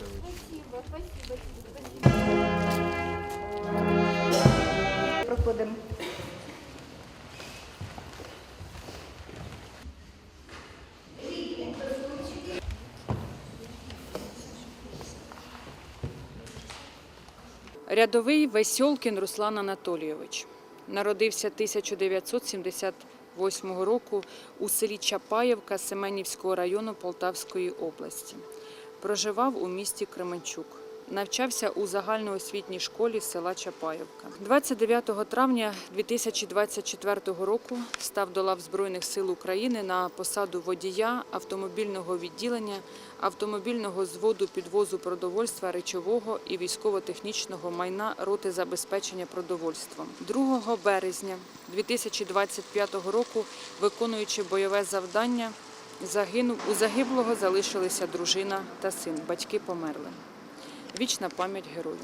Спасибо, спасибо, спасибо. Проходимо. Рядовий Весьолкін Руслан Анатолійович народився 1978 року у селі Чапаєвка Семенівського району Полтавської області. Проживав у місті Кременчук. Навчався у загальноосвітній школі села Чапаєвка. 29 травня 2024 року став до лав Збройних сил України на посаду водія автомобільного відділення автомобільного зводу підвозу продовольства речового і військово-технічного майна роти забезпечення продовольством. 2 березня 2025 року, виконуючи бойове завдання, загинув у загиблого залишилися дружина та син. Батьки померли. Вічна пам'ять герою.